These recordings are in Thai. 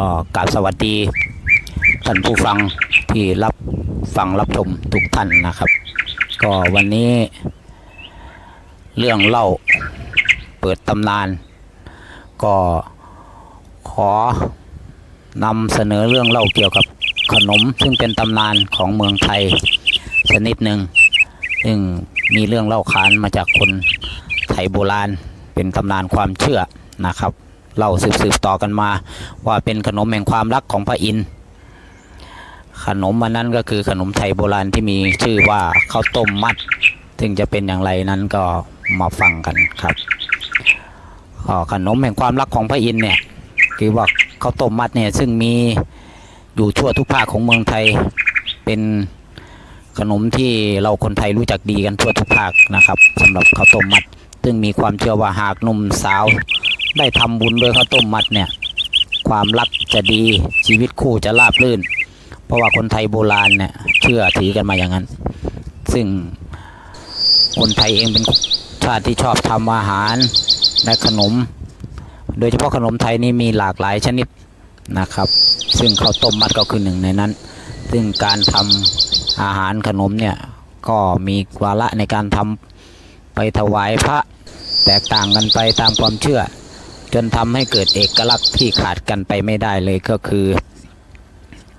ก็กราบสวัสดีท่านผู้ฟังที่รับฟังรับชมทุกท่านนะครับ ก็วันนี้เรื่องเล่าเปิดตำนาน ก็ขอนำเสนอเรื่องเล่าเกี่ยวกับขนม ซึ่งเป็นตำนานของเมืองไทยชนิดหนึ่งซึ่งมีเรื่องเล่าขานมาจากคนไทยโบราณ เป็นตำนานความเชื่อนะครับ เล่าสืบๆต่อกันมา ว่าเป็นขนมแห่งความรักของพระอินทร์ขนมมันนั้นก็คือขนมไทยโบราณที่มีชื่อว่าข้าวต้มมัด ซึ่งจะเป็นอย่างไรนั้นก็มาฟังกันครับขนมแห่งความรักของพระอินทร์เนี่ยคือว่าข้าวต้มมัดเนี่ยซึ่งมีอยู่ทั่วทุกภาคของเมืองไทยเป็นขนมที่เราคนไทยรู้จักดีกันทั่วทุกภาคนะครับสำหรับข้าวต้มมัด ซึ่งมีความเชื่อว่าหากหนุ่มสาว ได้ทำบุญด้วยข้าวต้มมัดเนี่ย ความรักจะดีชีวิตคู่จะราบรื่น เพราะว่าคนไทยโบราณเนี่ยเชื่อถือกันมาอย่างนั้น ซึ่งคนไทยเองเป็นชาติที่ชอบทำอาหารและขนม โดยเฉพาะขนมไทยนี่มีหลากหลายชนิดนะครับ ซึ่งข้าวต้มมัดก็คือหนึ่งในนั้น ซึ่งการทำอาหารขนมเนี่ยก็มีวาระในการทำไปถวายพระแตกต่างกันไปตามความเชื่อ จนทำให้เกิดเอกลักษณ์ที่ขาดกันไปไม่ได้เลยก็คือ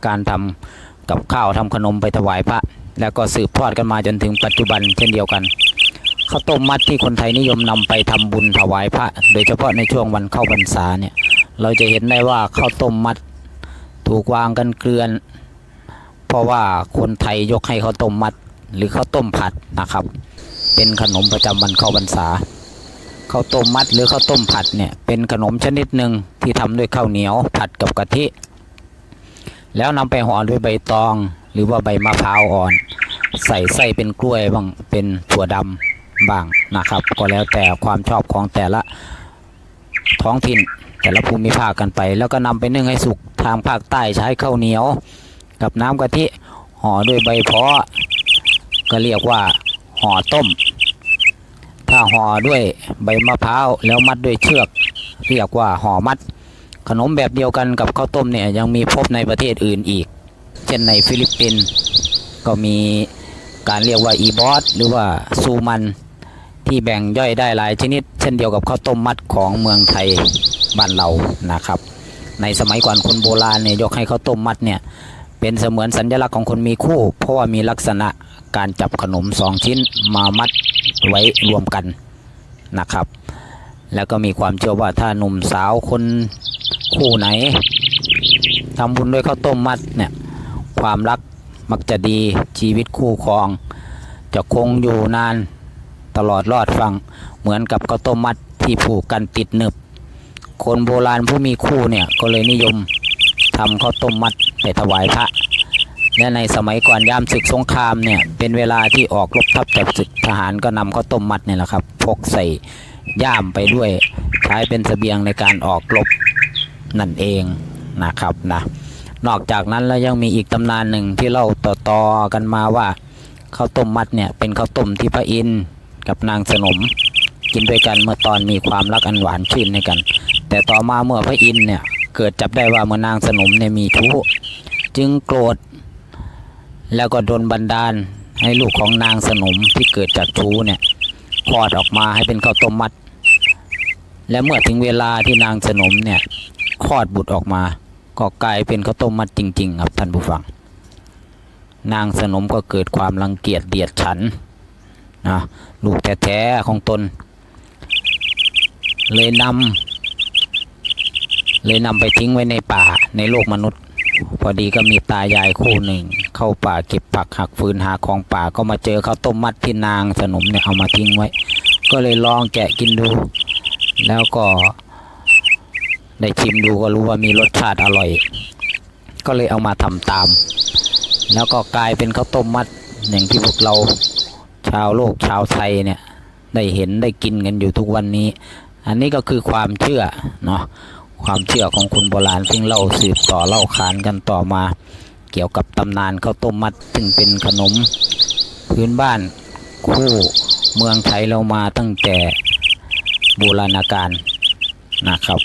การทำกับข้าวทำขนมไปถวายพระ แล้วก็สืบทอดกันมาจนถึงปัจจุบันเช่นเดียวกันข้าวต้มมัดที่คนไทยนิยมนำไปทำบุญถวายพระ โดยเฉพาะในช่วงวันเข้าพรรษาเนี่ยเราจะเห็นได้ว่าข้าวต้มมัดถูกวางกันเกลือน เพราะว่าคนไทยยกให้ข้าวต้มมัด หรือข้าวต้มผัดนะครับ เป็นขนมประจำวันเข้าพรรษา ข้าวต้มมัดหรือข้าวต้มผัดเนี่ยเป็นขนมชนิดหนึ่งที่ทำด้วยข้าวเหนียวผัดกับกะทิ แล้วนำไปห่อด้วยใบตอง หรือว่าใบมะพร้าวอ่อน ใส่ไส้เป็นกล้วยบ้างเป็นถั่วดำบ้างนะครับ ก็แล้วแต่ความชอบของแต่ละท้องถิ่นแต่ละภูมิภาคกันไป แล้วก็นำไปนึ่งให้สุกทางภาคใต้ใช้ข้าวเหนียว กับน้ำกะทิห่อด้วยใบเพาะก็เรียกว่าห่อต้ม ถ้าห่อด้วยใบมะพร้าวแล้วมัดด้วยเชือก เรียกว่าห่อมัด ขนมแบบเดียวกันกับข้าวต้มเนี่ยยังมีพบในประเทศอื่นอีก เช่นในฟิลิปปินส์ก็มีการเรียกว่าอีบอสหรือว่าซูมันที่แบ่งย่อยได้หลายชนิด เช่นเดียวกับข้าวต้มมัดของเมืองไทยบ้านเรานะครับ ในสมัยก่อนคนโบราณเนี่ยยกให้ข้าวต้มมัดเนี่ยเป็นเสมือนสัญลักษณ์ของคนมีคู่ เพราะว่ามีลักษณะการจับขนมสองชิ้นมามัด ไว้รวมกันนะครับ แล้วก็มีความเชื่อว่าถ้าหนุ่มสาวคนคู่ไหนทำบุญด้วยข้าวต้มมัดเนี่ยความรักมักจะดีชีวิตคู่ครอง จะคงอยู่นานตลอดรอดฟังเหมือนกับข้าวต้มมัดที่ผูกกันติดหนึบ คนโบราณผู้มีคู่เนี่ยก็เลยนิยมทำข้าวต้มมัดไปถวายพระ และในสมัยก่อนยามศึกสงครามเนี่ยเป็นเวลาที่ออกรบทับจับศึกทหารก็นำข้าวต้มมัดเนี่ยแหละครับพกใส่ย่ามไปด้วยใช้เป็นเสบียงในการออกรบนั่นเองนะครับนะนอกจากนั้นแล้วยังมีอีกตำนานหนึ่งที่เล่าต่อๆกันมาว่าข้าวต้มมัดเนี่ยเป็นข้าวต้มที่พระอินทร์กับนางสนม กินด้วยกันเมื่อตอนมีความรักอันหวานชื่นในกัน แต่ต่อมาเมื่อพระอินทร์เนี่ยเกิดจับได้ว่าเมื่อนางสนมเนี่ยมีชู้จึงโกรธ แล้วก็โดนบันดาลให้ลูกของนางสนมที่เกิดจากชู้เนี่ยคลอดออกมาให้เป็นข้าวต้มมัด และเมื่อถึงเวลาที่นางสนมเนี่ยคลอดบุตรออกมา ก็กลายเป็นข้าวต้มมัดจริง ๆ ครับท่านผู้ฟัง นางสนมก็เกิดความรังเกียจเดียดฉันนะลูกแท้ๆของตน เลยนำเลยนำไปทิ้งไว้ในป่าในโลกมนุษย์ พอดีก็มีตายายคู่หนึ่ง เข้าป่าเก็บผักหักฟืนหาของป่าก็มาเจอข้าวต้มมัดที่นางสนมเนี่ยเอามาทิ้งไว้ ก็เลยลองแกะกินดู แล้วก็ ได้ชิมดูก็รู้ว่ามีรสชาติอร่อย ก็เลยเอามาทำตาม แล้วก็กลายเป็นข้าวต้มมัดอย่างที่พวกเราชาวโลกชาวไทยเนี่ยได้เห็นได้กินกันอยู่ทุกวันนี้ อันนี้ก็คือความเชื่อเนาะ ความเชื่อของคนโบราณซึ่งเล่าสืบต่อเล่าขานกันต่อมา เกี่ยวกับตำนานข้าวต้มมัด ซึ่งเป็นขนมพื้นบ้านคู่เมืองไทยเรามาตั้งแต่โบราณกาลนะครับ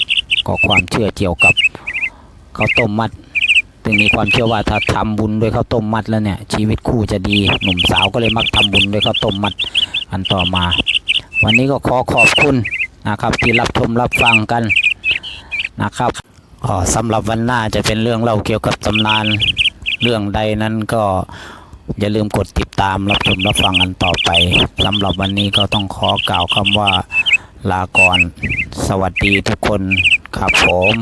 ก็ความเชื่อเกี่ยวกับข้าวต้มมัดจึงมีความเชื่อว่าถ้าทำบุญด้วยข้าวต้มมัดแล้วเนี่ยชีวิตคู่จะดีหนุ่มสาวก็เลยมักทำบุญด้วยข้าวต้มมัดกันต่อมา วันนี้ก็ขอขอบคุณนะครับที่รับชมรับฟังกัน นะครับอ๋อสำหรับวันหน้าจะเป็นเรื่องเล่าเกี่ยวกับตำนานเรื่องใดนั้นก็อย่าลืมกดติดตามรับชมรับฟังกันต่อไปสำหรับวันนี้ก็ต้องขอกล่าวคำว่าลาก่อน สวัสดีทุกคนครับผม